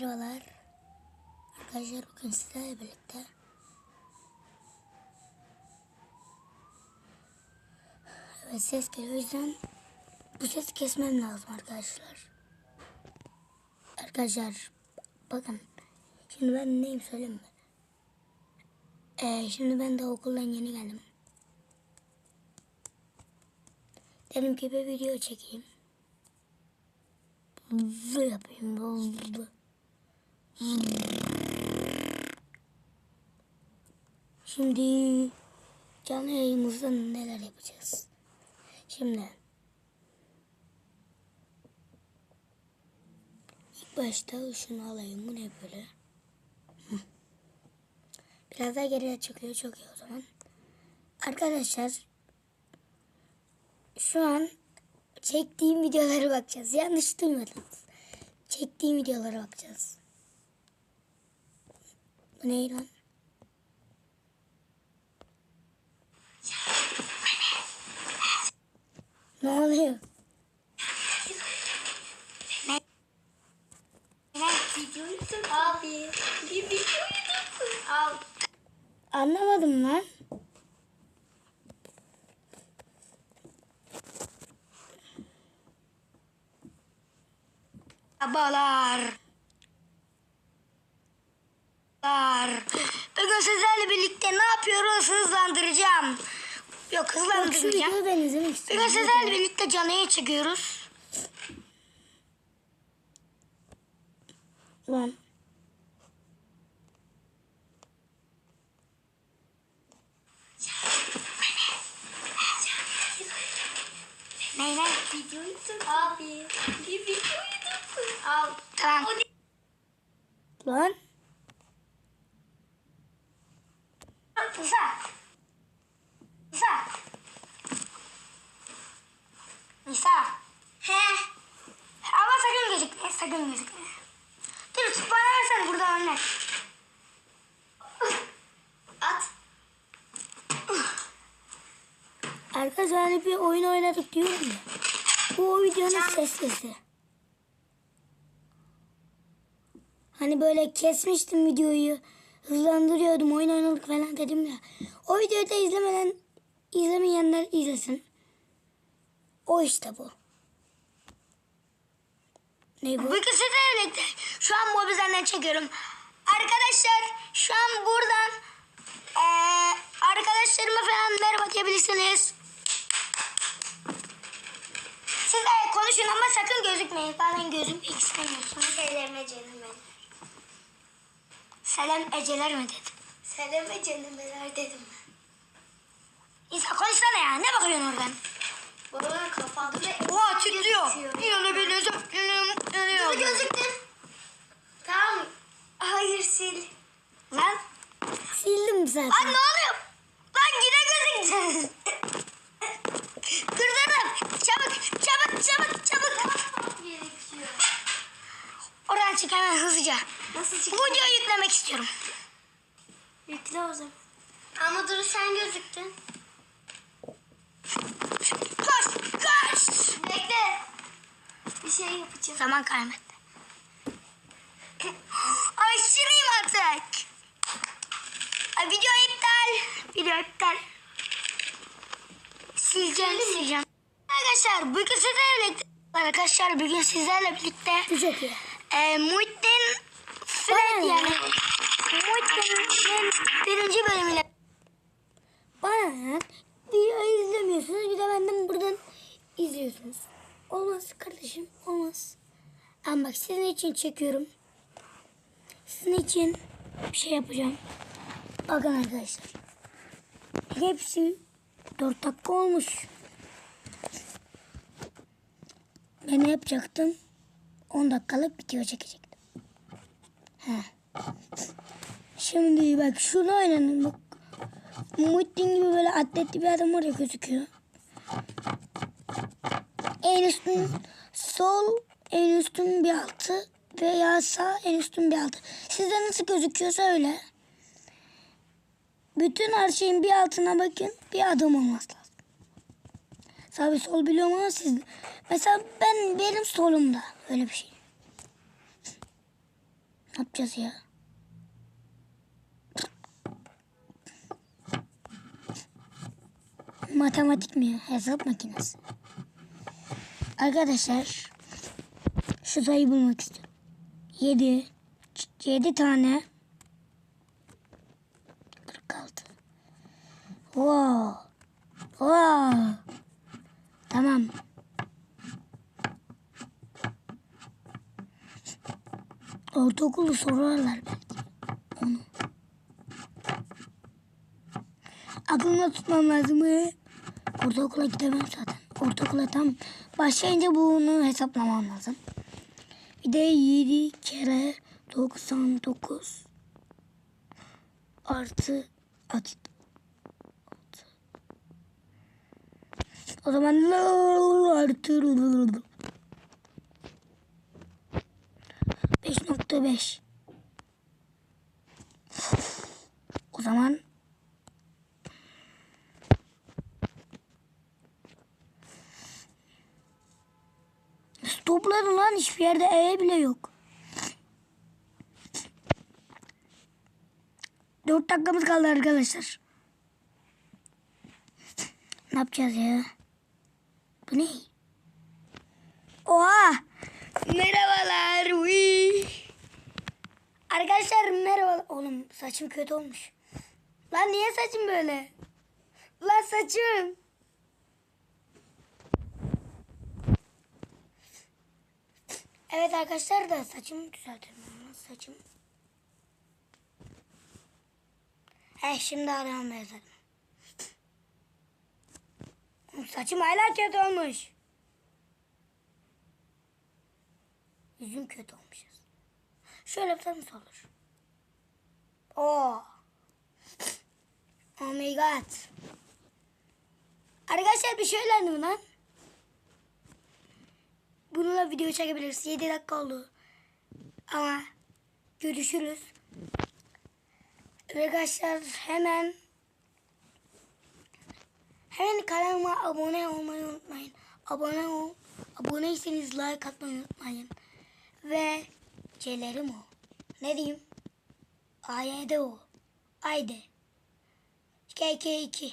merhabalar. Arkadaşlar bugün sizlerle birlikte Evet ses geliyor yüzden bu sesi kesmem lazım arkadaşlar. Arkadaşlar bakın şimdi ben neyim söyleyeyim mi? Ee, şimdi ben de okuldan yeni geldim. Dedim ki bir video çekeyim. Hızlı yapayım hızlı. Şimdi canlı yayınımızda neler yapacağız? Şimdi ilk başta şunu alayım. Bu ne böyle? Biraz daha geriye çıkıyor. Çok iyi o zaman. Arkadaşlar şu an çektiğim videolara bakacağız. Yanlış duymadınız. Çektiğim videolara bakacağız. Ne lan? Ne oluyor? abi. Bir. Al. Anlamadım lan. Merhabalar. Bugün sizlerle birlikte ne yapıyoruz? Hızlandıracağım. Yok Bak hızlandırmayacağım. videoyu ben izlemek istiyorum. Bugün sizlerle birlikte canlıya çıkıyoruz. Lan. Ne ne? Videoyu abi. Bir videoyu. Al. Tamam. Lan. Nisa. Nisa. Nisa. He. Ama sakın gözükme. Sakın gözükme. Dur tut bana önüne. At. Arkadaşlar hani bir oyun oynadık diyorum ya. Bu o videonun ses sesi. Hani böyle kesmiştim videoyu. Hızlandırıyordum oyun oynadık falan dedim ya. O videoyu da izlemeden izlemeyenler izlesin. O işte bu. Ne bu? Bu ikisi de birlikte. Şu an mobilden çekiyorum. Arkadaşlar şu an buradan eee arkadaşlarıma falan merhaba diyebilirsiniz. Siz de konuşun ama sakın gözükmeyin. Bana gözükmek istemiyorsunuz. Selam ecenemeler. Selam eceler mi dedim. Selam ecenemeler dedim İnsan konuşsana ya. Ne bakıyorsun oradan? ben. Baba kafamda Oha titriyor. gözüküyor. Yine bir Dur gözüktün. Tamam. Hayır sil. Lan. Sildim zaten. Lan ne oluyor? Lan yine gözüktü. Durdurun. Çabuk çabuk çabuk çabuk. Gerekiyor. Oradan çık hemen hızlıca. Nasıl çık? videoyu yüklemek istiyorum. Yükle o zaman. Ama dur sen gözüktün. Koş koş. Bekle. Bir şey yapacağım. Zaman kaybetti. Aşırıyım artık. Ay, video iptal. Video iptal. Sileceğim sileceğim. Arkadaşlar bugün sizlerle birlikte Arkadaşlar bugün sizlerle birlikte iyi. e, Muhittin Fred yani Muhittin'in birinci bölümüyle Bana? Videoyu izlemiyorsunuz bir de benden buradan izliyorsunuz. Olmaz kardeşim olmaz. Ama bak sizin için çekiyorum. Sizin için bir şey yapacağım. Bakın arkadaşlar. Hepsi 4 dakika olmuş. Ben ne yapacaktım? 10 dakikalık video çekecektim. He. Şimdi bak şunu oynanın bak. Muhittin gibi böyle atletli bir adam oraya gözüküyor. En üstün sol, en üstün bir altı veya sağ, en üstün bir altı. Sizde nasıl gözüküyorsa öyle. Bütün her şeyin bir altına bakın. Bir adım olması lazım. Sağ sol biliyorum ama siz... Mesela ben benim solumda öyle bir şey. Ne yapacağız ya? Matematik mi? Hesap makinesi. Arkadaşlar şu sayıyı bulmak istiyorum. 7 7 tane Wow. Wow. Tamam. Ortaokulu sorarlar belki. Onu. Aklımda tutmam lazım. mı? Ortaokula gidemem zaten. Ortaokula tam başlayınca bunu hesaplamam lazım. Bir de 7 kere 99 artı at. O zaman artı 5.5 O zaman Stopladın lan hiçbir yerde E bile yok. 4 dakikamız kaldı arkadaşlar. Ne yapacağız ya? Bu ne? Oha! Merhabalar. Uy. Arkadaşlar merhaba. Oğlum saçım kötü olmuş. Lan niye saçım böyle? Lan saçım. Evet arkadaşlar da saçımı düzeltelim. Saçım. He şimdi arayanda yazarım. Oğlum Saçım hala kötü olmuş. Yüzüm kötü olmuş. Şöyle yapsam nasıl olur? Oo. Oh my god. Arkadaşlar bir şey öğrendim lan. Bununla video çekebiliriz. 7 dakika oldu. Ama görüşürüz. Arkadaşlar hemen hemen kanalıma abone olmayı unutmayın. Abone ol. Aboneyseniz like atmayı unutmayın. Ve C'lerim o. Ne diyeyim? AYD o. Haydi. KK2.